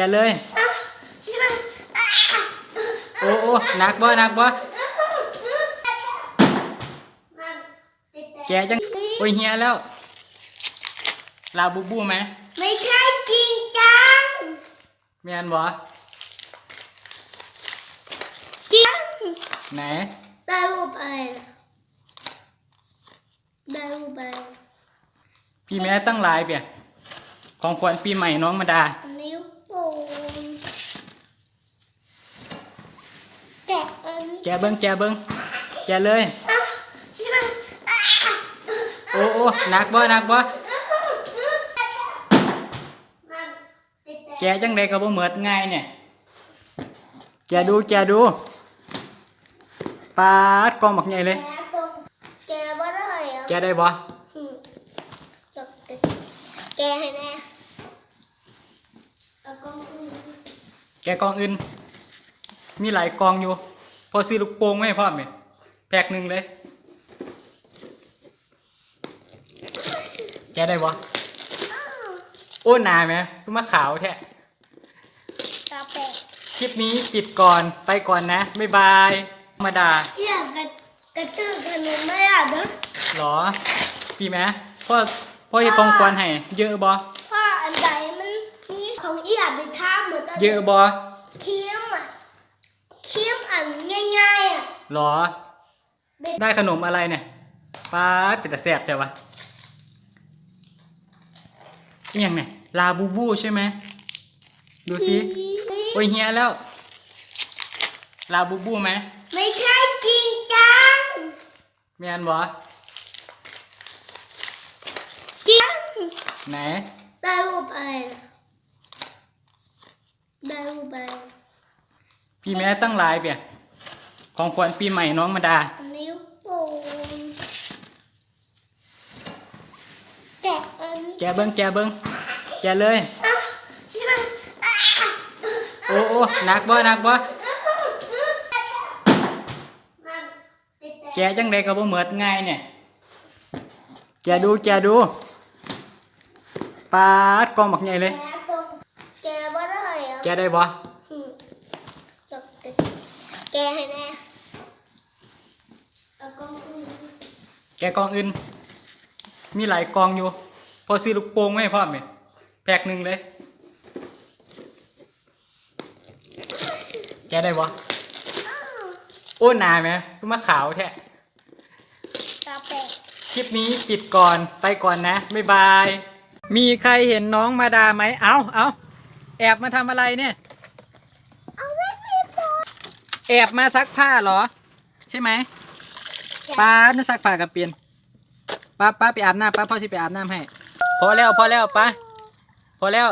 แกะเลยโอ้โอ้หนักบ่หนักบ่แกะจังโอ้ยเฮียแล้ว ลาบูบูไหมไม่ใช่จริงจังแม่นบ่จริงไหนได้รูปอะไรล่ะได้รูปอะไรพี่แม่ตั้งหลายเปียของขวัญปีใหม่น้องมาดา นิ้วโป้งแกะอันแกะเบิ้งแกะเบิ้งแกะเลยโอ้โอ้หนักบ่หนักบ่แกะจังไดก็บ่ เหมือดง่ายเนี่ยแกะดูแกะดูปาดกองบักใหญ่เลยแกะตรงแกะว่าได้เหรอแกะได้บ่อืมจบเลยแกะให้แน่แล้วก็อืมแกะกองอื่นมีหลายกองอยู่พอซื้อลูกโป่งไม่พร้อมเนี่ยแพ็กหนึ่งเลย แกะได้บ่อ้าวโอ้หนาไหมคือมาขาวแท้ตาแปะคลิปนี้ปิดก่อนไปก่อนนะ บ๊ายบายธรรมดาอยากกระกระตือขนมไม่อยากเด้อหรอพี่แม่พ่อพ่อจะกองควันให้เยอะบ่เพราะอันใดมันมีของอีหยาไปท่าเหมือนเยอะบ่ เคี้ยมอะเคี้ยมอัน ง่ายๆอะหรอ ได้ขนมอะไรเนี่ยป้าดเป็นแต่แสบใช่ปะอหย่างเนี่ยลาบูบูใช่ไหมดูสิโอ้ยเฮียแล้ว ลาบูบูไหมไม่ใช่จริงจังแมนบ่จริงไหนได้รูปอะไรล่ะได้รูปอะไรพี่แม่ตั้งหลายเปีย ของขวัญปีใหม่น้องมาดา นิ้วโป้งแกะอันแกะเบิ้งแกะเบิ้งแกะเลย โอ้โอ้หนักบ่หนักบ่แกะจังไดก็บ่เหมือดง่ายเนี่ย แกะดูแกะดูปาดกองบักใหญ่เลย แกะตรงแกะว่าได้เหรอแกะได้บ่ อืมจบเลยแกะให้แน่แล้วก็อืม แกะกองอื่น มีหลายกองอยู่ พอซื้อลูกโป่งไม่พร้อมเนี่ยแพ็กหนึ่งเลย แกะได้บ่อ้าวโอ้หนาไหมคือมาขาวแท้ตาแปะคลิปนี้ปิดก่อนไปก่อนนะ บ๊ายบาย มีใครเห็นน้องมาดาไหม เอาเอาแอบมาทำอะไรเนี่ยเอาไว้ไม่พอแอบมาซักผ้าเหรอ ใช่ไหม ป้าน่าซักผ้ากับเปลี่ยนป้าป้าไปอาบน้ำป้าพ่อสิไปอาบน้ำให้ พอแล้วพอแล้วป้าพอแล้ว